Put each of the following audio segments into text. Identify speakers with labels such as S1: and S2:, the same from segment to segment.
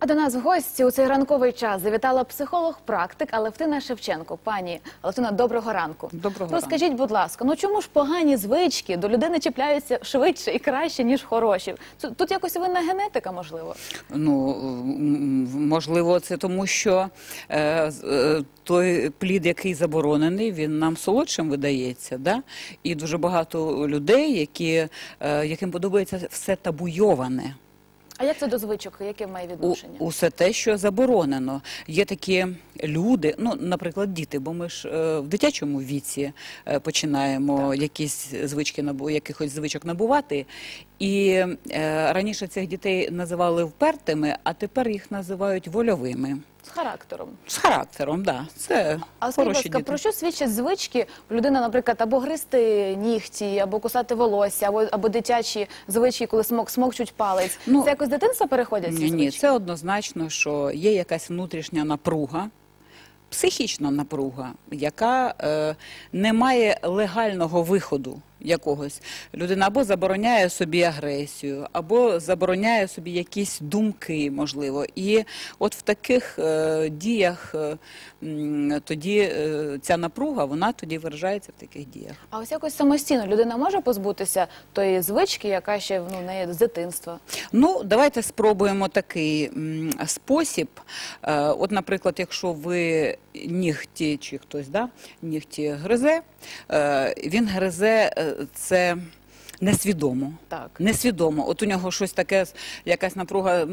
S1: А до нас в гості у цей ранковий час завітала психолог-практик Алевтина Шевченко. Пані Алевтина, доброго ранку.
S2: Доброго
S1: Розкажіть, будь ласка, ну чому ж погані звички до людини чіпляються швидше і краще, ніж хороші? Тут, тут якось винна генетика, можливо.
S2: Ну можливо, це тому, що е, е, той плід, який заборонений, він нам солодшим видається. Да? І дуже багато людей, які, е, яким подобається все табуйоване.
S1: А як це до звичок? Яке має
S2: У,
S1: відношення?
S2: усе те, що заборонено. Є такі люди, ну, наприклад, діти, бо ми ж е, в дитячому віці е, починаємо якісь звички набу, якихось звичок набувати. І е, раніше цих дітей називали впертими, а тепер їх називають вольовими.
S1: З характером.
S2: З характером, да. Це
S1: А скажіть, будь ласка,
S2: діти.
S1: про що свідчать звички? Людина, наприклад, або гризти нігті, або кусати волосся, або, або дитячі звички, коли смок, смокчуть палець.
S2: Ну,
S1: це якось дитинства переходять ці
S2: Ні, ні, це однозначно, що є якась внутрішня напруга, психічна напруга, яка е, не має легального виходу якогось. Людина або забороняє собі агресію, або забороняє собі якісь думки, можливо. І от в таких е, діях е, тоді е, ця напруга, вона тоді виражається в таких діях.
S1: А ось якось самостійно людина може позбутися тої звички, яка ще ну, в неї з дитинства.
S2: Ну, давайте спробуємо такий м, спосіб. Е, от, наприклад, якщо ви нігті чи хтось да, нігті гризе, е, він гризе це несвідомо.
S1: Так.
S2: Несвідомо. От у нього щось таке, якась напруга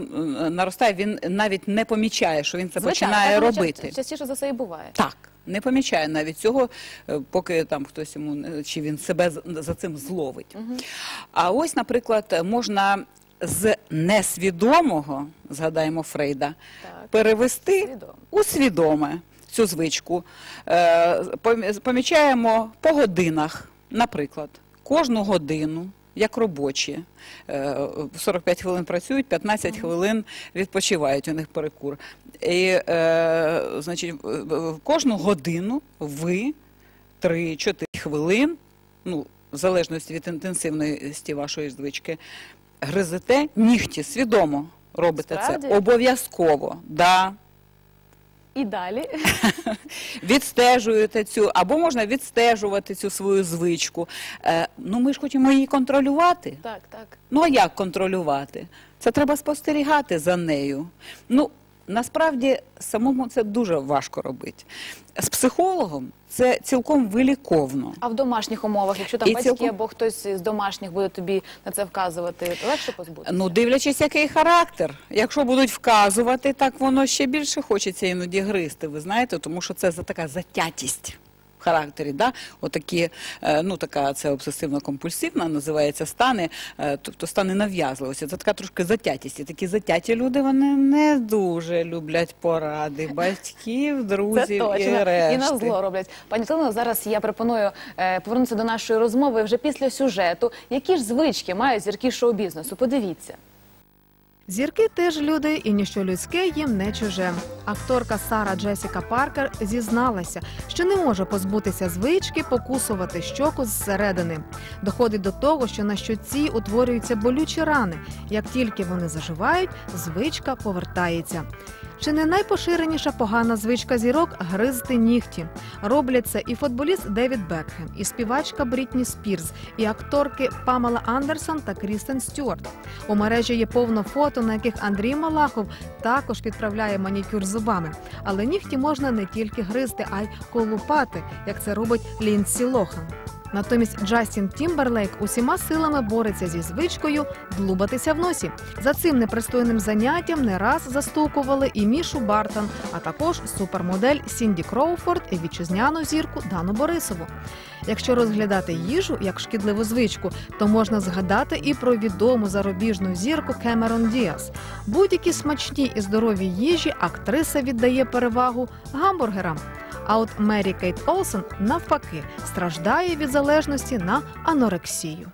S2: наростає, він навіть не помічає, що він це
S1: Звичайно,
S2: починає
S1: так
S2: робити.
S1: ча- Частіше за це і буває.
S2: Так, не помічає навіть цього, е, поки там хтось йому чи він себе за цим зловить. А ось, наприклад, можна з несвідомого, згадаємо Фрейда,
S1: Так.
S2: перевести
S1: Свідомо.
S2: у свідоме цю звичку. Е, Помічаємо по годинах, наприклад, кожну годину. Як робочі, Е, 45 хвилин працюють, 15 хвилин відпочивають у них перекур. І, е, значить, кожну годину ви 3-4 хвилин, ну, в залежності від інтенсивності вашої звички, гризете нігті, свідомо робите
S1: Справді?
S2: це. Обов'язково. Да.
S1: І далі.
S2: Відстежуєте цю, або можна відстежувати цю свою звичку. Е, ну, ми ж хочемо її контролювати.
S1: так, так.
S2: Ну а як контролювати? Це треба спостерігати за нею. Ну насправді самому це дуже важко робити. З психологом це цілком виліковно.
S1: А в домашніх умовах, якщо там
S2: І
S1: батьки
S2: цілком-
S1: або хтось з домашніх буде тобі на це вказувати, то легше позбутися?
S2: Ну, дивлячись, який характер. Якщо будуть вказувати, так воно ще більше хочеться іноді гризти. Ви знаєте, тому що це така затятість. Характері, да? Отакі, е, ну така це обсесивно-компульсивна, називається стани, е, тобто стани нав'язливості. Це така трошки затятість. І такі затяті люди вони не дуже люблять поради батьків,
S1: Це
S2: друзів
S1: точно.
S2: і решти.
S1: І на зло роблять. Пані Тино, зараз я пропоную е, повернутися до нашої розмови вже після сюжету. Які ж звички мають зірки шоу-бізнесу? Подивіться.
S3: Зірки теж люди, і ніщо людське їм не чуже. Акторка Сара Джесіка Паркер зізналася, що не може позбутися звички покусувати щоку зсередини. Доходить до того, що на щоці утворюються болючі рани. Як тільки вони заживають, звичка повертається. Чи не найпоширеніша погана звичка зірок гризти нігті? Роблять це і футболіст Девід Бекхем, і співачка Брітні Спірс, і акторки Памела Андерсон та Крістен Стюарт. У мережі є повно фото, на яких Андрій Малахов також підправляє манікюр зубами. Але нігті можна не тільки гризти, а й колупати, як це робить Ліндсі Лохан. Натомість Джастін Тімберлейк усіма силами бореться зі звичкою длубатися в носі. За цим непристойним заняттям не раз застукували і Мішу Бартон, а також супермодель Сінді Кроуфорд і вітчизняну зірку Дану Борисову. Якщо розглядати їжу як шкідливу звичку, то можна згадати і про відому зарубіжну зірку Кемерон Діас. Будь-які смачні і здорові їжі актриса віддає перевагу гамбургерам. А от Мері Кейт Олсен навпаки страждає від залежності на анорексію.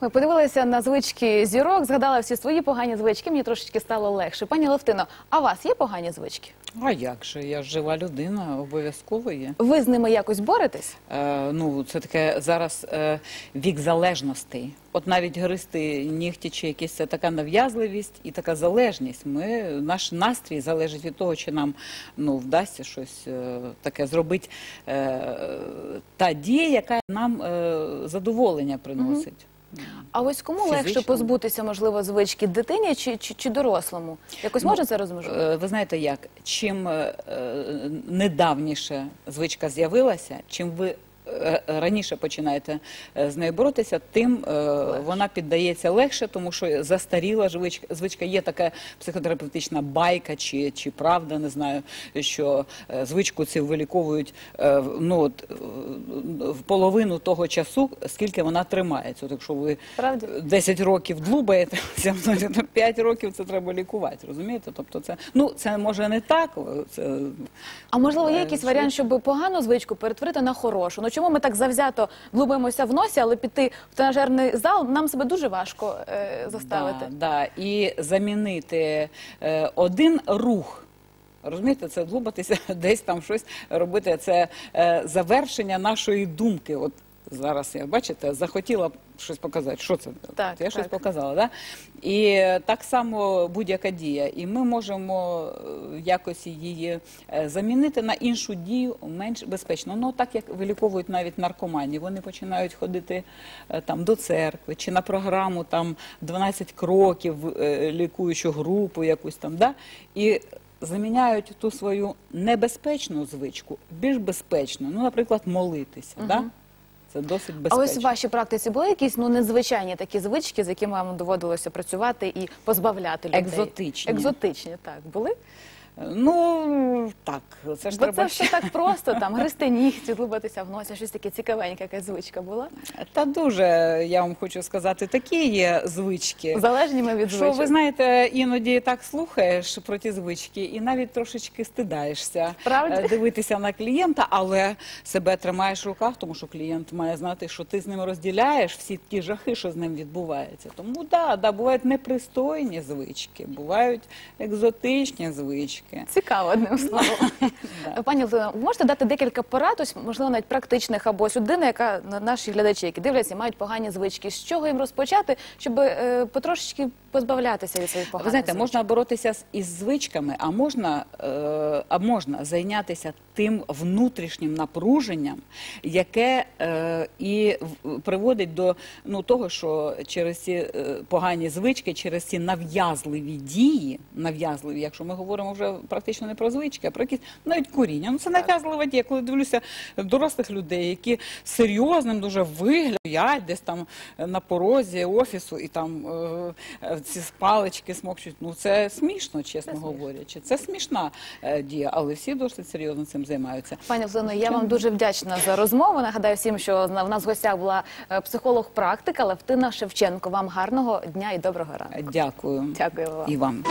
S1: Ми подивилися на звички зірок, згадала всі свої погані звички. Мені трошечки стало легше. Пані Левтино, а у вас є погані звички?
S2: А як же? Я ж жива людина, обов'язково є.
S1: Ви з ними якось боретесь?
S2: Е, ну, це таке зараз е, вік залежностей. От навіть гристи нігті чи якісь це така нав'язливість і така залежність. Ми, наш настрій залежить від того, чи нам ну, вдасться щось е, таке зробити. Е, та дія, яка нам е, задоволення приносить.
S1: А ось кому легше позбутися, можливо, звички дитині чи, чи, чи дорослому? Якось
S2: Ну,
S1: можна це розмежувати?
S2: Е, Ви знаєте як? Чим е, е, недавніше звичка з'явилася, чим ви раніше починаєте е, з нею боротися, тим е, вона піддається легше, тому що застаріла звичка. Є така психотерапевтична байка чи, чи правда, не знаю, що е, звичку цю виліковують е, в- ну, от, е, в половину того часу, скільки вона тримається. Якщо ви
S1: Правді?
S2: 10 років длубаєте, 5 років це треба лікувати, розумієте? Тобто це, ну, це може не так, це,
S1: А можливо, є
S2: е,
S1: якийсь варіант, щоб погану звичку перетворити на хорошу? Чому ми так завзято влубимося в носі, але піти в тренажерний зал нам себе дуже важко е, заставити?
S2: Да, да. І замінити е, один рух. Розумієте, це влубатися десь там щось робити. Це е, завершення нашої думки. От зараз я бачите, захотіла щось показати. Що це?
S1: Так,
S2: я щось
S1: так.
S2: показала, да? І так само будь-яка дія. І ми можемо е, якось її е, замінити на іншу дію менш безпечно. Ну так як виліковують навіть наркоманів, вони починають ходити е, там до церкви чи на програму там 12 кроків, лікуючу групу якусь там, да? і заміняють ту свою небезпечну звичку більш безпечну. Ну, наприклад, молитися. Да? Це досить
S1: А ось в вашій практиці були якісь ну незвичайні такі звички, з якими вам доводилося працювати і позбавляти людей?
S2: Екзотичні.
S1: Екзотичні, так були.
S2: Ну так, це ж
S1: Бо
S2: треба
S1: це все так просто, там гристи нігті, длубатися в носі, щось таке цікавеньке, якась звичка була.
S2: Та дуже я вам хочу сказати, такі є звички.
S1: Залежні ми від
S2: Що
S1: звичок.
S2: ви знаєте, іноді так слухаєш про ті звички, і навіть трошечки стидаєшся
S1: Правда?
S2: е, дивитися на клієнта, але себе тримаєш в руках, тому що клієнт має знати, що ти з ним розділяєш всі ті жахи, що з ним відбувається. Тому да, да, бувають непристойні звички, бувають екзотичні звички.
S1: Цікаво, одним словом. Пані Олена, можете дати декілька порад, ось, можливо, навіть практичних, або ось людина, яка на- наші глядачі, які дивляться, і мають погані звички. З чого їм розпочати, щоб е, потрошечки позбавлятися від своїх поганих
S2: Ви знаєте,
S1: звичок?
S2: можна боротися з- із звичками, а можна, е, а можна зайнятися тим внутрішнім напруженням, яке е, і в- приводить до ну, того, що через ці е, погані звички, через ці нав'язливі дії, нав'язливі, якщо ми говоримо вже практично не про звички, а про якісь навіть куріння. Ну це нав'язлива дія. Коли дивлюся дорослих людей, які серйозним дуже виглядають десь там на порозі офісу і там е, е, ці палички смокчуть. Ну це смішно, чесно говорячи. Це смішна е, дія, але всі досить серйозно цим займаються.
S1: Пані Олено, я вам дуже вдячна за розмову. Нагадаю всім, що в нас в гостях була е, психолог-практика Левтина Шевченко. Вам гарного дня і доброго ранку.
S2: Дякую
S1: Дякую вам.
S2: і вам.